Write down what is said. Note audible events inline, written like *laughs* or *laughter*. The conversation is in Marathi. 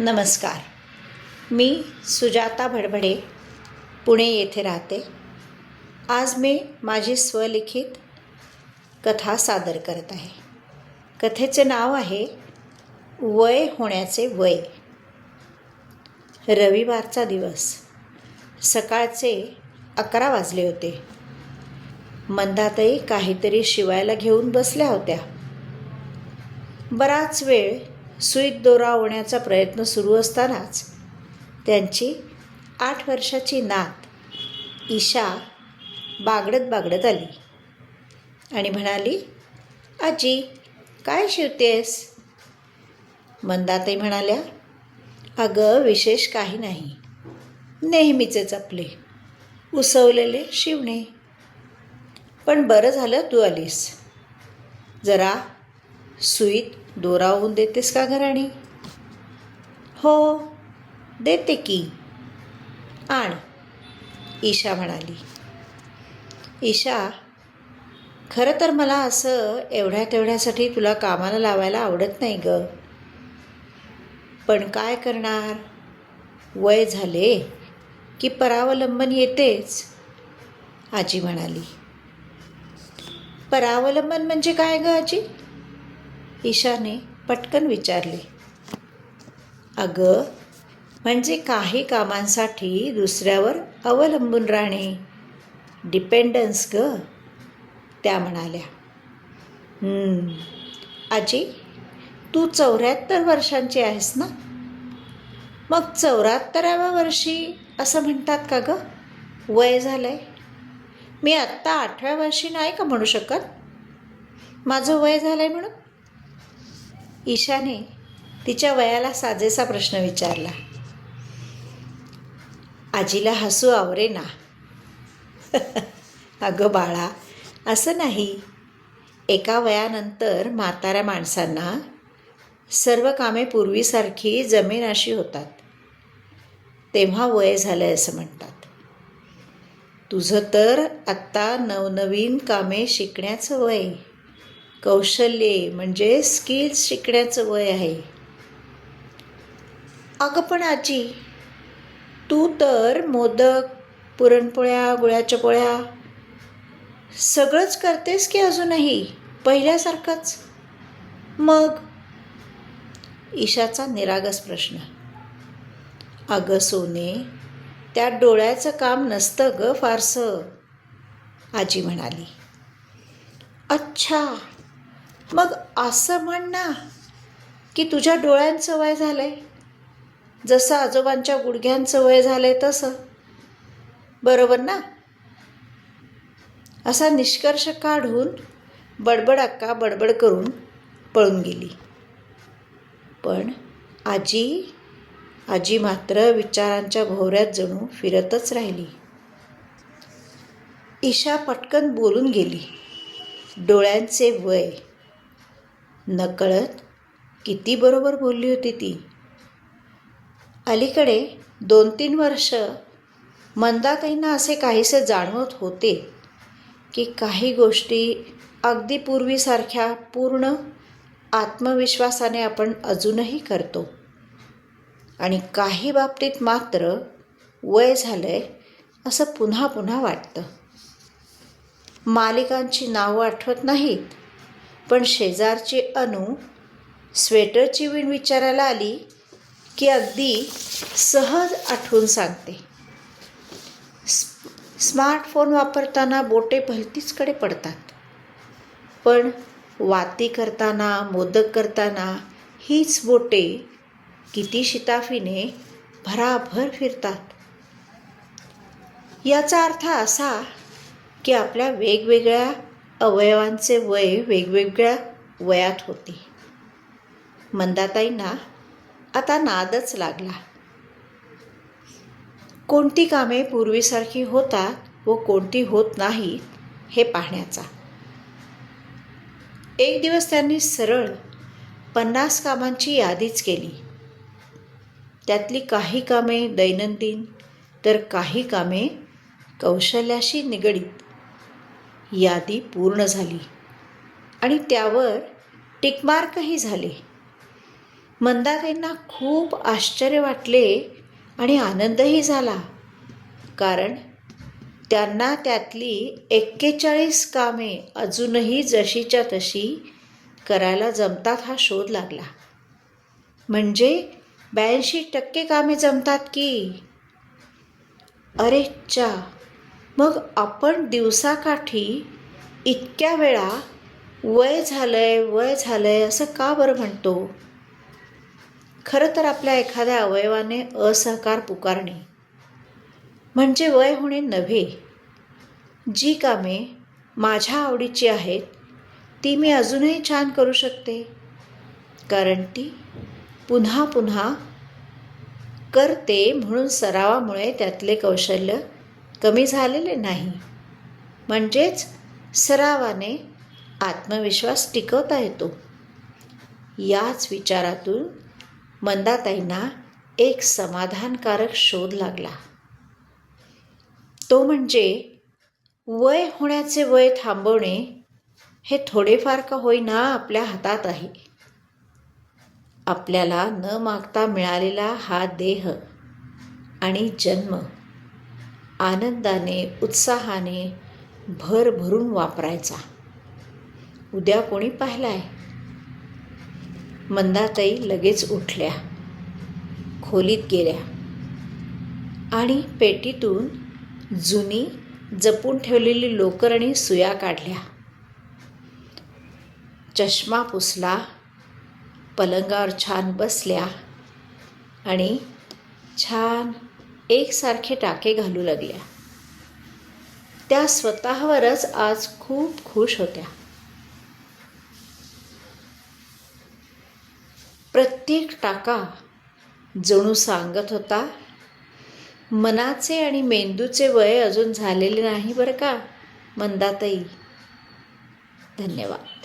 नमस्कार. मी सुजाता भडभडे पुणे येथे राहते. आज मी माझी स्वलिखित कथा सादर करत आहे. कथेचे नाव आहे वय होण्याचे वय. रविवारचा दिवस. सकाळचे अकरा वाजले होते. मंदातही काहीतरी शिवायला घेऊन बसल्या होत्या. बराच वेळ सुईत दोरा ओढण्याचा प्रयत्न सुरू असतानाच त्यांची आठ वर्षाची नात ईशा बागडत बागडत आली आणि म्हणाली आजी काय शिवतेस? मंदाताई म्हणाल्या अगं विशेष काही नाही. नेहमीचेच आपले उसवलेले शिवणे. पण बरं झालं तू आलीस. जरा सुईत दोरावून देतेस का घराणी? हो देते की. आण ईशा म्हणाली. ईशा खरं तर मला असं एवढ्या तेवढ्यासाठी तुला कामाला लावायला आवडत नाही ग. पण काय करणार? वय झाले की परावलंबन येतेच आजी म्हणाली. परावलंबन म्हणजे काय ग आजी? ईशाने पटकन विचारले. अगं म्हणजे काही कामांसाठी दुसऱ्यावर अवलंबून राहणे? डिपेंडन्स ग? त्या म्हणाल्या. आजी तू चौऱ्याहत्तर वर्षांची आहेस ना? मग चौऱ्याहत्तराव्या वर्षी असं म्हणतात का गं? वय झालं आहे मी आत्ता आठव्या वर्षी नाही का म्हणू शकत? माझं वय झालं आहे म्हणून? ईशाने तिच्या वयाला साजेसा प्रश्न विचारला. आजीला हसू आवरे ना. *laughs* अगं बाळा असं नाही. एका वयानंतर म्हाताऱ्या माणसांना सर्व कामे पूर्वीसारखी जमेनाशी होतात. तेव्हा वय झालं आहे असं म्हणतात. तुझं तर आत्ता नवनवीन कामे शिकण्याचं वय. कौशल्ये म्हणजे स्किल्स शिकण्याचं वय आहे. अगं पण आजी तू तर मोदक पुरणपोळ्या गुळ्याच्या पोळ्या सगळंच करतेस की अजूनही? पहिल्यासारखंच? मग? ईशाचा निरागस प्रश्न. अगं सोने त्यात डोळ्याचं काम नसतं ग फारसं आजी म्हणाली. अच्छा मग असं म्हण ना की तुझ्या डोळ्यांचं वय झालं आहे जसं आजोबांच्या गुडघ्यांचं वय झालं आहे तसं. बरोबर ना? असा निष्कर्ष काढून बडबड अक्का बडबड करून पळून गेली. पण आजी आजी मात्र विचारांच्या भोवऱ्यात जणू फिरतच राहिली. ईशा पटकन बोलून गेली. डोळ्यांचे वय नकळत किती बरोबर बोलली होती ती. अलीकडे दोन तीन वर्ष मंदाताईंना असे काहीसे जाणवत होते की काही गोष्टी अगदी पूर्वीसारख्या पूर्ण आत्मविश्वासाने आपण अजूनही करतो. आणि काही बाबतीत मात्र वय झालं आहे असं पुन्हा पुन्हा वाटतं. मालिकांची नावं आठवत नाहीत. पण शेजारची अनु स्वेटरची विण विचारायला आली की अगदी सहज आठवून सांगते. स्मार्टफोन वापरताना बोटे भलतीचकडे पडतात. पण वाती करताना मोदक करताना हीच बोटे किती शिताफीने भराभर फिरतात. याचा अर्थ असा की आपल्या वेगवेगळ्या अवयवांचे वय वेगवेगळ्या वयात होते. मंदाताईंना आता नादच लागला. कोणती कामे पूर्वीसारखी होतात व कोणती होत नाहीत हे पाहण्याचा. एक दिवस त्यांनी सरळ पन्नास कामांची यादीच केली. त्यातली काही कामे दैनंदिन तर काही कामे कौशल्याशी निगडीत. यादी पूर्ण झाली. आणि त्यावर टिकमार्कही झाले. मंदाताईंना खूप आश्चर्य वाटले आणि आनंदही झाला. कारण त्यांना त्यातली एक्केचाळीस कामे अजूनही जशीच्या तशी करायला जमतात हा शोध लागला. म्हणजे ब्याऐंशी टक्के कामे जमतात की? अरे चा मग आपण दिवसाकाठी इतक्या वेळा वय झालं आहे वय झालं आहे असं का बरं म्हणतो? खरं तर आपल्या एखाद्या अवयवाने असहकार पुकारणे म्हणजे वय होणे नव्हे. जी कामे माझ्या आवडीची आहेत ती मी अजूनही छान करू शकते. कारण ती पुन्हा पुन्हा करते म्हणून सरावामुळे त्यातले कौशल्य कमी झालेले नाही. म्हणजेच सरावाने आत्मविश्वास टिकवता येतो. याच विचारातून मंदाताईंना एक समाधानकारक शोध लागला. तो म्हणजे वय होण्याचे वय थांबवणे हे थोडेफार का होईना आपल्या हातात आहे. आपल्याला न मागता मिळालेला हा देह आणि जन्म आनंदाने उत्साहाने भर भरून वापरायचा. उद्या कोणी पाहिलाय? मंदाताई लगेच उठल्या खोलीत गेल्या आणि पेटीतून जुनी जपून ठेवलेली लोकर आणि सुया काढल्या. चष्मा पुसला पलंगावर छान बसल्या आणि छान एकसारखे टाके घालू लागल्या. त्या स्वतःवरच आज खूप खुश होत्या. प्रत्येक टाका जणू सांगत होता मनाचे आणि मेंदूचे वय अजून झालेले नाही बरं का मंदाताई? धन्यवाद.